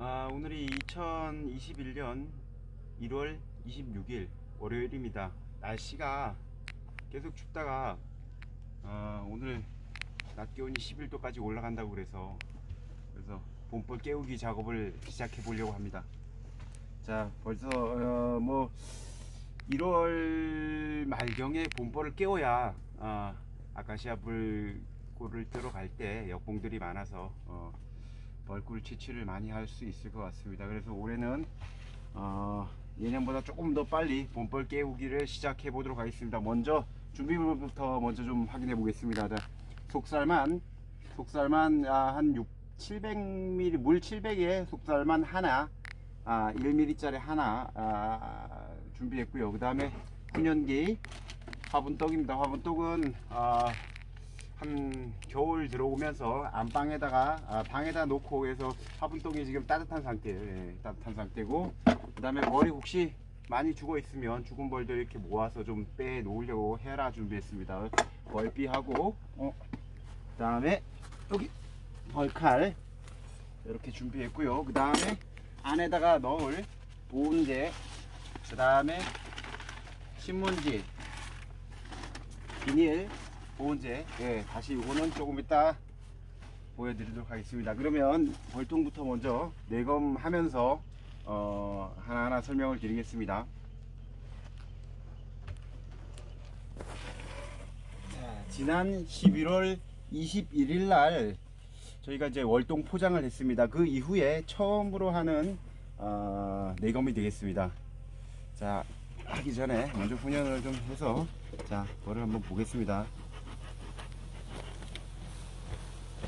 아, 오늘이 2021년 1월 26일 월요일입니다. 날씨가 계속 춥다가 아, 오늘 낮 기온이 11도까지 올라간다고 그래서 그래서 봄벌 깨우기 작업을 시작해 보려고 합니다. 자, 벌써 어, 뭐 1월 말경에 봄벌을 깨워야 아, 아카시아 불꽃을 들어갈 때 역봉들이 많아서 어, 벌꿀 채취를 많이 할 수 있을 것 같습니다. 그래서 올해는 어, 예년보다 조금 더 빨리 봄벌 깨우기를 시작해 보도록 하겠습니다. 먼저 준비물부터 먼저 좀 확인해 보겠습니다. 자, 속살만 속살만 아, 한 6, 700ml 물 700에 속살만 하나 아, 1ml짜리 하나 아, 준비했고요. 그 다음에 훈연기 화분떡입니다. 화분떡은 아, 한 겨울 들어오면서 안방에다가 아, 방에다 놓고 해서 화분떡이 지금 따뜻한 상태예요. 예, 따뜻한 상태고 그 다음에 머리 혹시 많이 죽어 있으면 죽은 벌들 이렇게 모아서 좀 빼 놓으려고 헤라 준비했습니다. 벌비하고 어, 그 다음에 여기 벌칼 이렇게 준비했고요. 그 다음에 안에다가 넣을 보온제 그 다음에 신문지 비닐 보온제. 예, 다시 이거는 조금 이따 보여드리도록 하겠습니다. 그러면 벌통부터 먼저 내검하면서 어, 하나하나 설명을 드리겠습니다. 자, 지난 11월 21일 날 저희가 이제 월동 포장을 했습니다. 그 이후에 처음으로 하는 어, 내검이 되겠습니다. 자 하기 전에 먼저 훈연을 좀 해서 자 벌을 한번 보겠습니다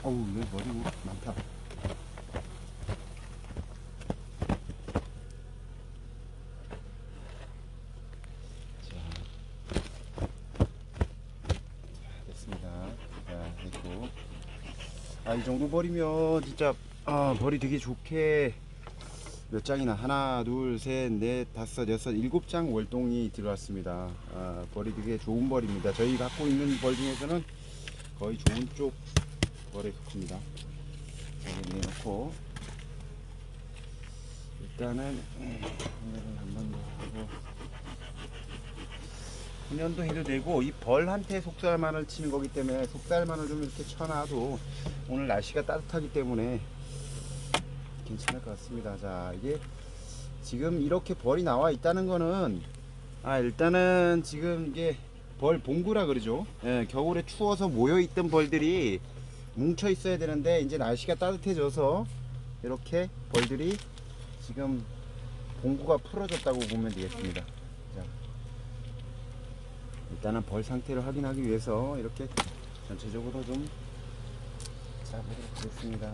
어우 내 머리 많다. 아 이 정도 벌이면 진짜 아 벌이 되게 좋게 몇 장이나. 하나 둘셋넷 다섯 여섯 일곱 장 월동이 들어왔습니다. 아, 벌이 되게 좋은 벌입니다. 저희 갖고 있는 벌 중에서는 거의 좋은 쪽 속습니다 여기 내놓고 일단은 오늘은 한번 더 하고 훈연도 해도 되고 이 벌한테 속살만을 치는 거기 때문에 속살만을 좀 이렇게 쳐놔도 오늘 날씨가 따뜻하기 때문에 괜찮을 것 같습니다. 자, 이게 지금 이렇게 벌이 나와 있다는 거는 아, 일단은 지금 이게 벌 봉구라 그러죠. 예, 겨울에 추워서 모여 있던 벌들이 뭉쳐 있어야 되는데 이제 날씨가 따뜻해져서 이렇게 벌들이 지금 봉구가 풀어졌다고 보면 되겠습니다. 자, 일단은 벌 상태를 확인하기 위해서 이렇게 전체적으로 좀 잡아보도록 하겠습니다.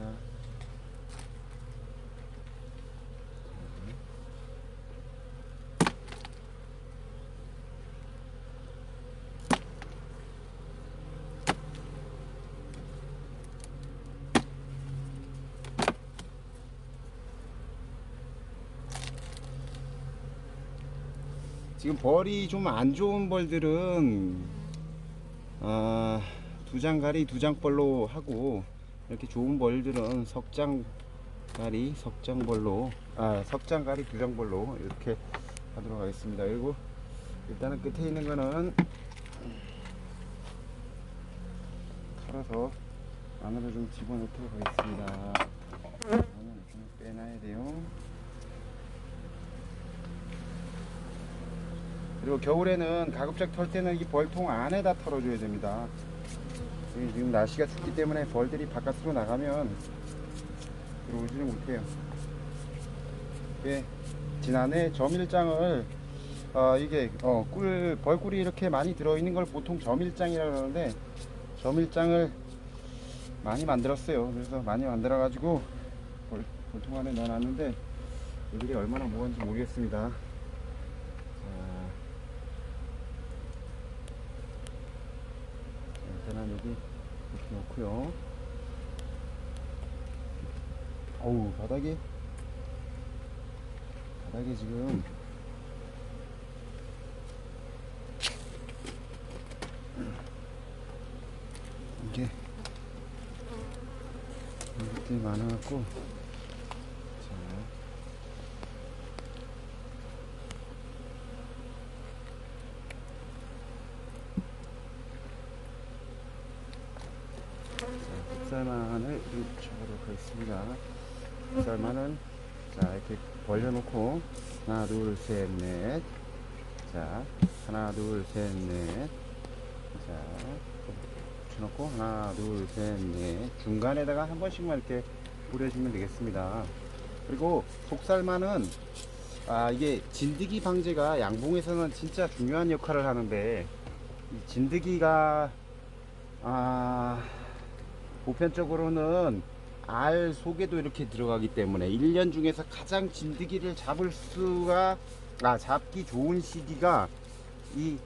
지금 벌이 좀 안 좋은 벌들은 아, 두장가리 두장벌로 하고 이렇게 좋은 벌들은 석장가리 석장벌로 아 석장가리 두장벌로 이렇게 하도록 하겠습니다. 그리고 일단은 끝에 있는 거는 털어서 안으로 좀 집어넣도록 하겠습니다. 빼놔야 돼요 그리고 겨울에는 가급적 털 때는 이 벌통 안에다 털어줘야 됩니다. 지금 날씨가 춥기 때문에 벌들이 바깥으로 나가면 들어오지는 못해요. 예, 지난해 점일장을 어, 이게 어, 꿀 벌꿀이 이렇게 많이 들어있는 걸 보통 점일장이라 그러는데 점일장을 많이 만들었어요. 그래서 많이 만들어 가지고 벌, 벌통 안에 넣어놨는데 여기이 얼마나 먹었는지 모르겠습니다. 일단은 여기 이렇게 놓고요. 어우 바닥에 바닥에 지금. 이게 이것들이 많아갖고 자 좀 쳐보도록 하겠습니다. 쌀만은 자 이렇게 벌려놓고 하나 둘 셋 넷. 자 하나 둘 셋 넷. 자 붙여놓고 하나 둘 셋 넷. 중간에다가 한 번씩만 이렇게 뿌려주면 되겠습니다. 그리고 속살만은 아 이게 진드기 방제가 양봉에서는 진짜 중요한 역할을 하는데 이 진드기가 아 보편적으로는 알 속에도 이렇게 들어가기 때문에 1년 중에서 가장 진드기를 잡을 수가 아 잡기 좋은 시기가 이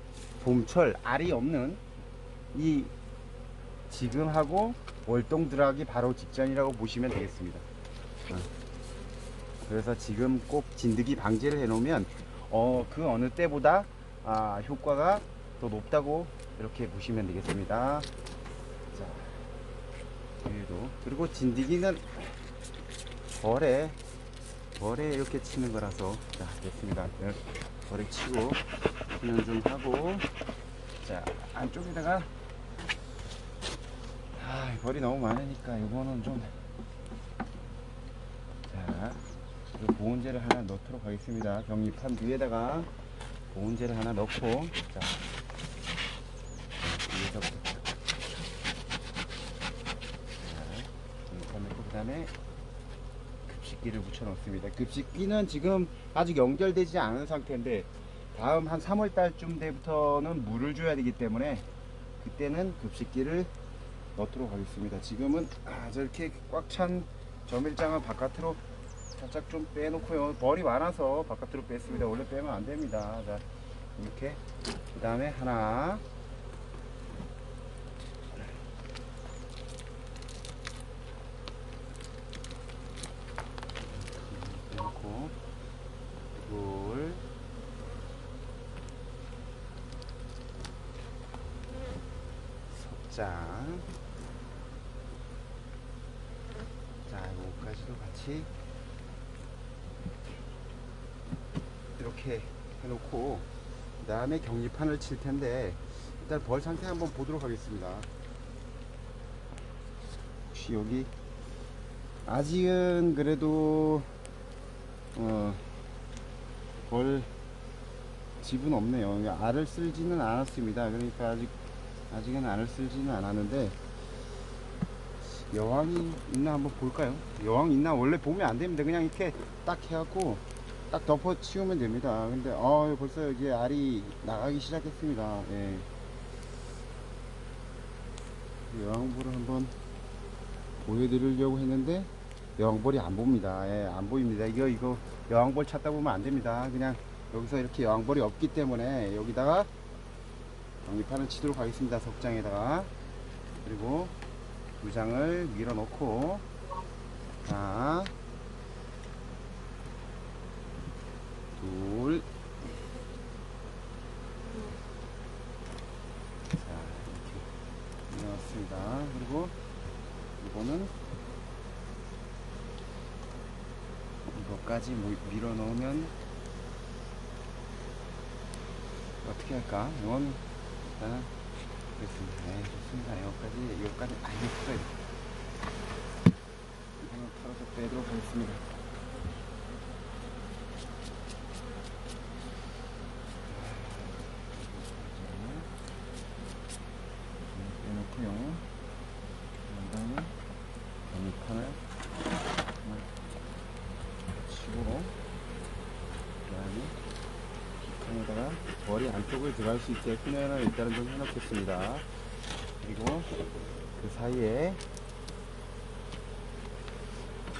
봄철 알이 없는 이 지금하고 월동 들어가기 바로 직전이라고 보시면 되겠습니다. 어. 그래서 지금 꼭 진드기 방제를 해 놓으면 어 그 어느 때보다 아 효과가 더 높다고 이렇게 보시면 되겠습니다. 자, 뒤에도 그리고 진드기는 벌에 벌에 이렇게 치는 거라서 자 됐습니다. 네, 벌에 치고 그냥 좀 하고 자 안쪽에다가 아 벌이 너무 많으니까 이거는 좀 자. 이 보온재를 하나 넣도록 하겠습니다. 경립판 위에다가 보온재를 하나 넣고 자 위에서부터 다음에 급식기를 붙여 넣습니다. 급식기는 지금 아직 연결되지 않은 상태인데 다음 한 3월 달쯤 때부터는 물을 줘야 되기 때문에 그때는 급식기를 넣도록 하겠습니다. 지금은 아, 저렇게 꽉 찬 저밀장을 바깥으로 살짝 좀 빼놓고요. 벌이 많아서 바깥으로 뺐습니다. 원래 빼면 안 됩니다. 자, 이렇게. 그 다음에 하나. 빼놓고, 둘. 석장. 자, 요거까지도 같이 이렇게 해놓고 그 다음에 격리판을 칠 텐데 일단 벌 상태 한번 보도록 하겠습니다 혹시 여기 아직은 그래도 어, 벌 집은 없네요 그러니까 알을 쓸지는 않았습니다 그러니까 아직 아직은 알을 쓸지는 않았는데 여왕이 있나 한번 볼까요 여왕 있나 원래 보면 안 됩니다 그냥 이렇게 딱 해갖고 딱 덮어 치우면 됩니다. 근데 어 벌써 여기 알이 나가기 시작했습니다. 예. 여왕벌을 한번 보여드리려고 했는데 여왕벌이 안 봅니다. 예, 안 보입니다. 이거 이거 여왕벌 찾다 보면 안 됩니다. 그냥 여기서 이렇게 여왕벌이 없기 때문에 여기다가 경리판을 치도록 하겠습니다. 석장에다가 그리고 두 장을 밀어 넣고 자 둘. 자, 이렇게 넣었습니다. 그리고 이거는 이거까지 모- 밀어 넣으면 어떻게 할까? 이건 일단은 그렇습니다. 네, 좋습니다. 아, 이거 풀어야 돼. 이거는 털어서 빼도록 하겠습니다. 빼놓고요. 그 다음에 전미판을 치고 그 다음에 뒷판에다가 머리 안 쪽을 들어갈 수 있게 그녀는 일단은 좀 해놓겠습니다. 그리고 그 사이에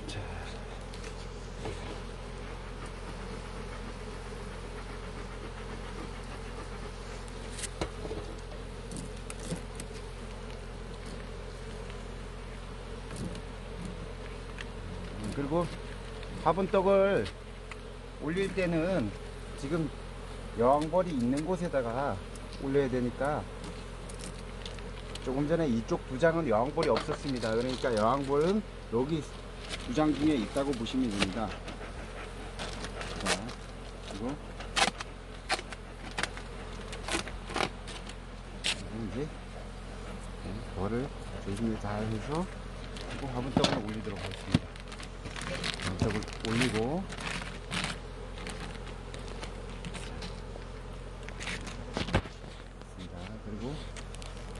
자 음, 그리고 화분떡을 올릴 때는 지금 여왕벌이 있는 곳에다가 올려야 되니까 조금 전에 이쪽 두 장은 여왕벌이 없었습니다. 그러니까 여왕벌은 여기 두 장 중에 있다고 보시면 됩니다. 자, 그리고 이제 네, 벌을 조심히 잘 해서 그리고 화분떡을 올리도록 하겠습니다. 화분떡을 올리고 있습니다. 그리고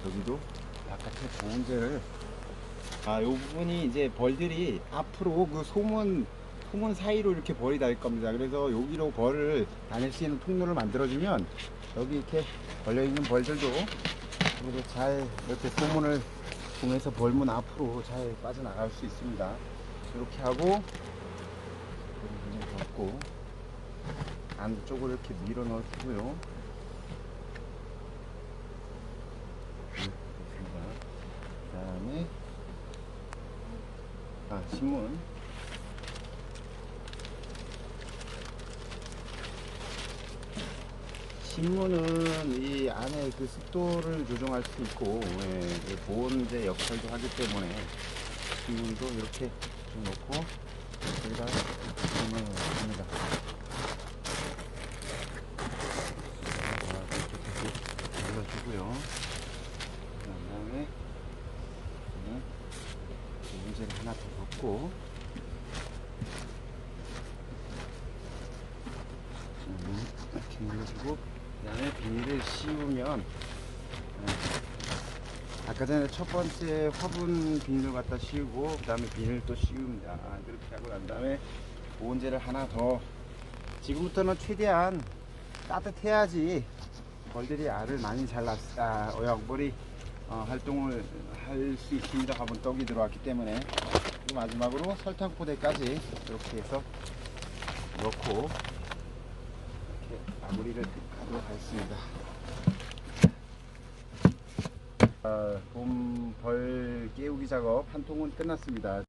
여기도 바깥에 보온재를 아, 요 부분이 이제 벌들이 앞으로 그 소문 소문 사이로 이렇게 벌이 달 겁니다. 그래서 여기로 벌을 다닐 수 있는 통로를 만들어주면 여기 이렇게 걸려 있는 벌들도 그리고 잘 이렇게 소문을 통해서 벌문 앞으로 잘 빠져나갈 수 있습니다. 이렇게 하고 덮고 안쪽으로 이렇게 밀어 넣고요. 됐습니다. 그다음에 아 신문 신문은 이 안에 그 습도를 조정할 수 있고 예, 그 보온제 역할도 하기 때문에 신문도 이렇게 좀 놓고 여기다 신문을 합니다. 눌러주고요. 그 다음에 문제를 하나 더 음, 이렇게 눌러주고 그 다음에 비닐을 씌우면 네. 아까 전에 첫 번째 화분 비닐을 갖다 씌우고 그 다음에 비닐을 또 씌웁니다 아, 그렇게 하고 난 다음에 보온제를 하나 더 지금부터는 최대한 따뜻해야지 벌들이 알을 많이 잘 낳, 아, 어양벌이 어, 활동을 할 수 있습니다. 화분 떡이 들어왔기 때문에 마지막으로 설탕 포대까지 이렇게 해서 넣고 이렇게 마무리를 하도록 하겠습니다. 아, 봄 벌 깨우기 작업 한 통은 끝났습니다.